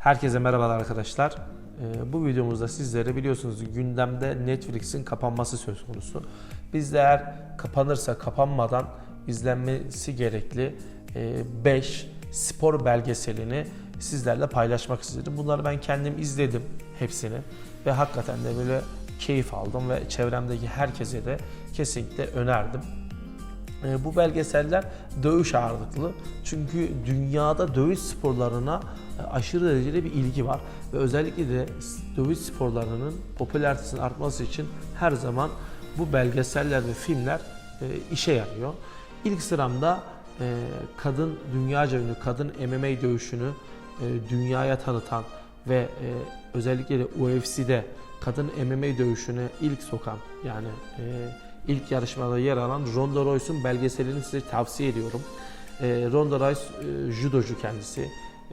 Herkese merhabalar arkadaşlar. Ee, Bu videomuzda sizlere biliyorsunuz gündemde Netflix'in kapanması söz konusu. Biz de eğer kapanırsa kapanmadan izlenmesi gerekli 5 spor belgeselini sizlerle paylaşmak istedim. Bunları ben kendim izledim hepsini ve hakikaten de böyle keyif aldım ve çevremdeki herkese de kesinlikle önerdim. E, bu belgeseller dövüş ağırlıklı. Çünkü dünyada dövüş sporlarına e, aşırı derecede bir ilgi var. Ve özellikle de dövüş sporlarının popülaritesinin artması için her zaman bu belgeseller ve filmler e, işe yarıyor. İlk sıramda kadın dünyaca ünlü kadın MMA dövüşünü dünyaya tanıtan ve özellikle de UFC'de kadın MMA dövüşüne ilk sokan yani ilk yarışmada yer alan Ronda Rousey'un belgeselini size tavsiye ediyorum. E, Ronda Rousey e, judocu kendisi.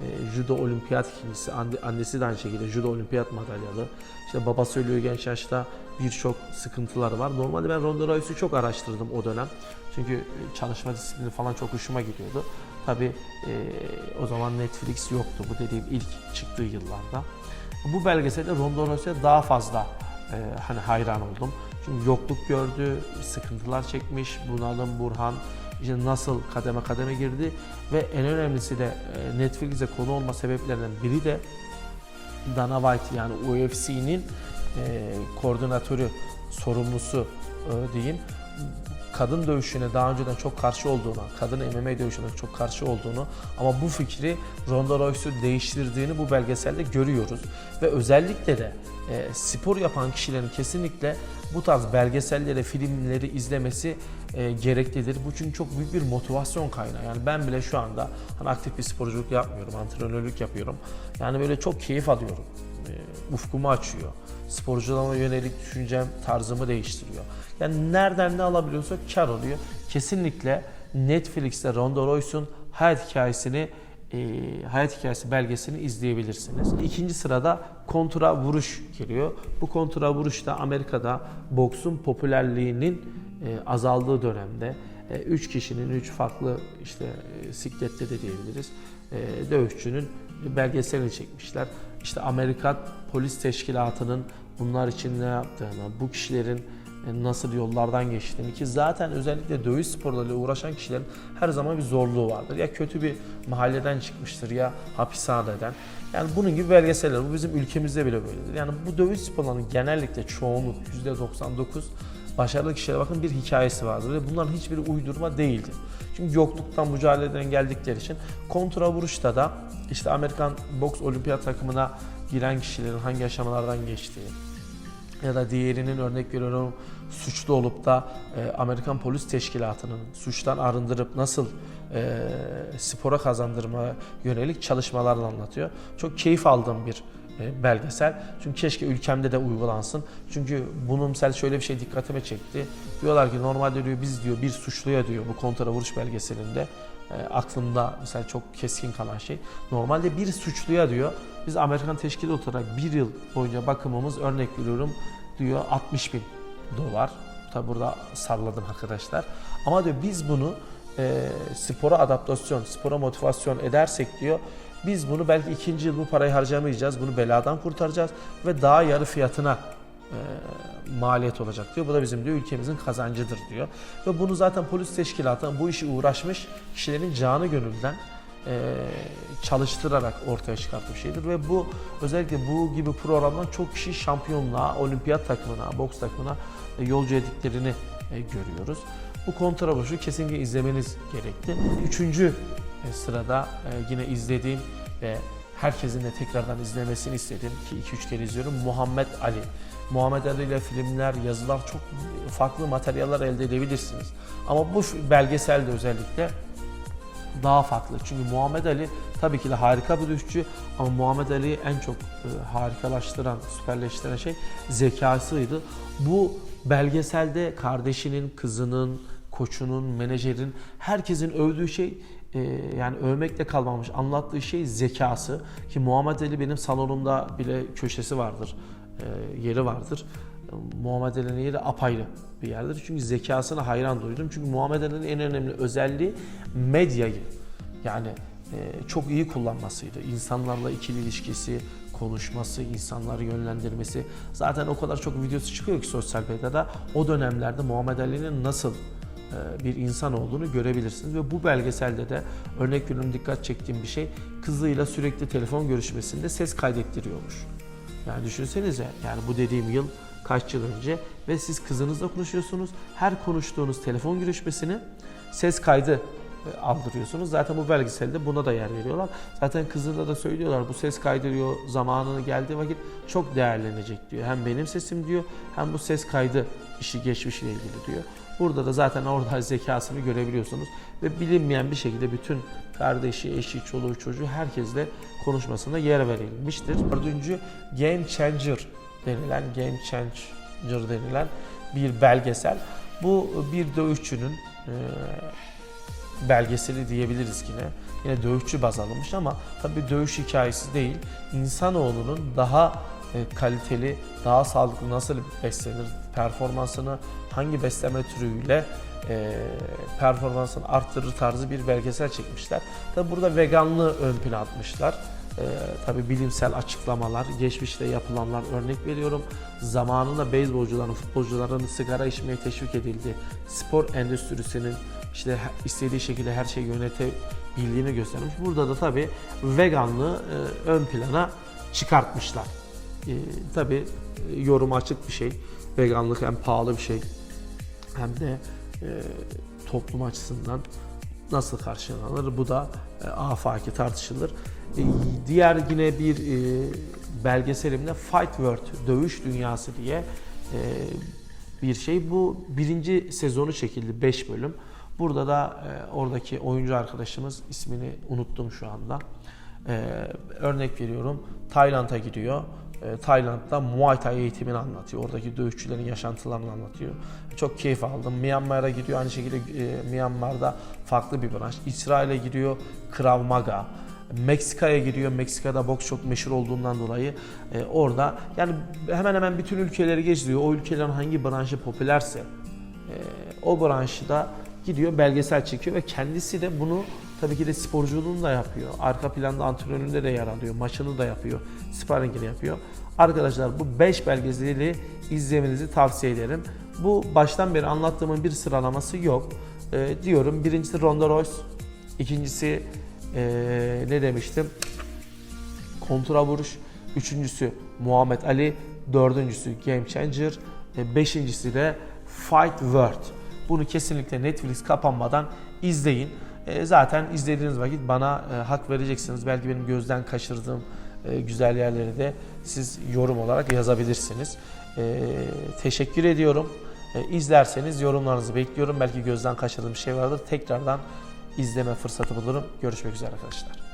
E, judo olimpiyat ikincisi. Anne- Annesi de aynı şekilde judo olimpiyat madalyalı. İşte babası ölüyor genç yaşta birçok sıkıntıları var. Normalde ben Ronda Rousey'i çok araştırdım o dönem. Çünkü e, çalışma disiplini falan çok hoşuma gidiyordu. Tabi o zaman Netflix yoktu bu dediğim ilk çıktığı yıllarda. Bu belgeselde Ronda Rousey'e daha fazla e, hani hayran oldum. Çünkü yokluk gördü, sıkıntılar çekmiş, bunalım, Burhan işte nasıl kademe kademe girdi. Ve en önemlisi de e, Netflix'e konu olma sebeplerinden biri de Dana White yani UFC'nin e, koordinatörü, sorumlusu e, diyeyim kadın dövüşüne daha önceden çok karşı olduğunu, kadın MMA dövüşüne çok karşı olduğunu ama bu fikri Ronda Rousey'u değiştirdiğini bu belgeselde görüyoruz. Ve özellikle de e, spor yapan kişilerin kesinlikle bu tarz belgeselleri, filmleri izlemesi e, gereklidir. Bu çünkü çok büyük bir motivasyon kaynağı. Yani ben bile şu anda hani aktif bir sporculuk yapmıyorum, antrenörlük yapıyorum. Yani böyle çok keyif alıyorum. E, ufkumu açıyor. Sporculuğuma yönelik düşüncem, tarzımı değiştiriyor. Yani nereden ne alabiliyorsak kar oluyor. Kesinlikle Netflix'te Ronda Rousey'un hayat hikayesini e, hayat hikayesi belgesini izleyebilirsiniz. İkinci sırada kontra vuruş geliyor. Bu kontra vuruş da Amerika'da boksun popülerliğinin e, azaldığı dönemde 3 kişinin 3 farklı işte e, siklette de diyebiliriz e, dövüşçünün belgeselini çekmişler. İşte Amerikan Polis Teşkilatı'nın bunlar için ne yaptığını, bu kişilerin e, nasıl yollardan geçtiğini ki zaten özellikle dövüş sporlarıyla uğraşan kişilerin her zaman bir zorluğu vardır. Ya kötü bir mahalleden çıkmıştır ya hapishaneden. Yani bunun gibi belgeseller bu bizim ülkemizde bile böyledir. Yani bu dövüş sporlarının genellikle çoğunluk %99 başarılı kişilere bakın bir hikayesi vardır ve bunların hiçbiri uydurma değildir. Çünkü yokluktan mücadeleden geldikleri için kontra vuruşta da işte Amerikan boks olimpiyat takımına giren kişilerin hangi aşamalardan geçtiği, ya da diğerinin örnek veriyorum suçlu olup da e, Amerikan Polis Teşkilatı'nın suçtan arındırıp nasıl e, spora kazandırmaya yönelik çalışmalarını anlatıyor. Çok keyif aldığım bir belgesel. Çünkü keşke ülkemde de uygulansın. Çünkü bunun mesela şöyle bir şey dikkatime çekti. Diyorlar ki normalde diyor biz diyor bir suçluya diyor bu kontra vuruş belgeselinde e, aklımda mesela çok keskin kalan şey. Normalde bir suçluya diyor biz Amerikan teşkilatı olarak bir yıl boyunca bakımımız örnek veriyorum diyor 60 bin dolar. Tabi burada salladım arkadaşlar. Ama diyor biz bunu e, spora adaptasyon, spora motivasyon edersek diyor biz bunu belki ikinci yıl bu parayı harcamayacağız. Bunu beladan kurtaracağız ve daha yarı fiyatına e, maliyet olacak diyor. Bu da bizim diyor ülkemizin kazancıdır diyor. Ve bunu zaten polis teşkilatı bu işi uğraşmış kişilerin canı gönülden e, çalıştırarak ortaya çıkarttığı bir şeydir ve bu özellikle bu gibi programdan çok kişi şampiyonluğa, olimpiyat takımına, boks takımına e, yolcu ettiklerini e, görüyoruz. Bu kontrabuşu kesinlikle izlemeniz gerekti. Üçüncü sırada e, yine izlediğim ve herkesin de tekrardan izlemesini istedim ki 2-3 kere izliyorum. Muhammed Ali. Muhammed Ali ile filmler, yazılar çok farklı materyaller elde edebilirsiniz. Ama bu belgeselde özellikle daha farklı. Çünkü Muhammed Ali tabii ki de harika bir dövüşçü ama Muhammed Ali'yi en çok e, harikalaştıran, süperleştiren şey zekasıydı. Bu belgeselde kardeşinin, kızının, koçunun, menajerin, herkesin övdüğü şey e, yani övmekle kalmamış. Anlattığı şey zekası ki Muhammed Ali benim salonumda bile köşesi vardır, e, yeri vardır. Muhammed Ali'nin yeri apayrı bir yerdir. Çünkü zekasına hayran duydum. Çünkü Muhammed Ali'nin en önemli özelliği medyayı. Yani e, çok iyi kullanmasıydı. İnsanlarla ikili ilişkisi, konuşması, insanları yönlendirmesi. Zaten o kadar çok videosu çıkıyor ki sosyal medyada. O dönemlerde Muhammed Ali'nin nasıl bir insan olduğunu görebilirsiniz. Ve bu belgeselde de örnek veriyorum dikkat çektiğim bir şey kızıyla sürekli telefon görüşmesinde ses kaydettiriyormuş. Yani düşünsenize yani bu dediğim yıl kaç yıl önce ve siz kızınızla konuşuyorsunuz. Her konuştuğunuz telefon görüşmesini ses kaydı e, aldırıyorsunuz. Zaten bu belgeselde buna da yer veriyorlar. Zaten kızına da söylüyorlar bu ses kaydı diyor zamanını geldiği vakit çok değerlenecek diyor. Hem benim sesim diyor hem bu ses kaydı işi geçmişle ilgili diyor. Burada da zaten orada zekasını görebiliyorsunuz ve bilinmeyen bir şekilde bütün kardeşi, eşi, çoluğu, çocuğu herkesle konuşmasına yer verilmiştir. Dördüncü Game Changer denilen, Game Changer denilen bir belgesel. Bu bir dövüşçünün e, belgeseli diyebiliriz yine. Yine dövüşçü baz alınmış ama tabii dövüş hikayesi değil. İnsanoğlunun daha e, kaliteli, daha sağlıklı nasıl beslenir, performansını hangi beslenme türüyle e, performansını arttırır tarzı bir belgesel çekmişler. Tabi burada veganlığı ön plana atmışlar. E, tabi bilimsel açıklamalar, geçmişte yapılanlar örnek veriyorum. Zamanında beyzbolcuların, futbolcuların sigara içmeye teşvik edildi. Spor endüstrisinin işte istediği şekilde her şeyi yönetebildiğini göstermiş. Burada da tabi veganlığı e, ön plana çıkartmışlar. E, tabi e, yorum açık bir şey. Veganlık hem pahalı bir şey hem de e, toplum açısından nasıl karşılanır bu da e, afaki tartışılır. E, diğer yine bir e, belgeselimde Fight World Dövüş Dünyası diye e, bir şey. Bu birinci sezonu çekildi 5 bölüm. Burada da e, oradaki oyuncu arkadaşımız ismini unuttum şu anda. E, örnek veriyorum Tayland'a gidiyor. E, Tayland'da Muay Thai eğitimini anlatıyor. Oradaki dövüşçülerin yaşantılarını anlatıyor. Çok keyif aldım. Myanmar'a gidiyor aynı şekilde e, Myanmar'da farklı bir branş. İsrail'e gidiyor Krav Maga. Meksika'ya gidiyor. Meksika'da boks çok meşhur olduğundan dolayı e, orada yani hemen hemen bütün ülkeleri geziyor. O ülkelerin hangi branşı popülerse e, o branşı da gidiyor belgesel çekiyor ve kendisi de bunu tabii ki de sporculuğunu da yapıyor. Arka planda antrenöründe de yer alıyor. Maçını da yapıyor. Sparringini yapıyor. Arkadaşlar bu 5 belgeseli izlemenizi tavsiye ederim. Bu baştan beri anlattığımın bir sıralaması yok. Ee, diyorum birincisi Ronda Royce. ikincisi ee, ne demiştim? Kontra vuruş. Üçüncüsü Muhammed Ali. Dördüncüsü Game Changer. E, beşincisi de Fight World. Bunu kesinlikle Netflix kapanmadan izleyin. E, zaten izlediğiniz vakit bana e, hak vereceksiniz. Belki benim gözden kaçırdığım e, güzel yerleri de siz yorum olarak yazabilirsiniz. Teşekkür ediyorum. E, izlerseniz yorumlarınızı bekliyorum. Belki gözden kaçırdığım bir şey vardır. Tekrardan izleme fırsatı bulurum. Görüşmek üzere arkadaşlar.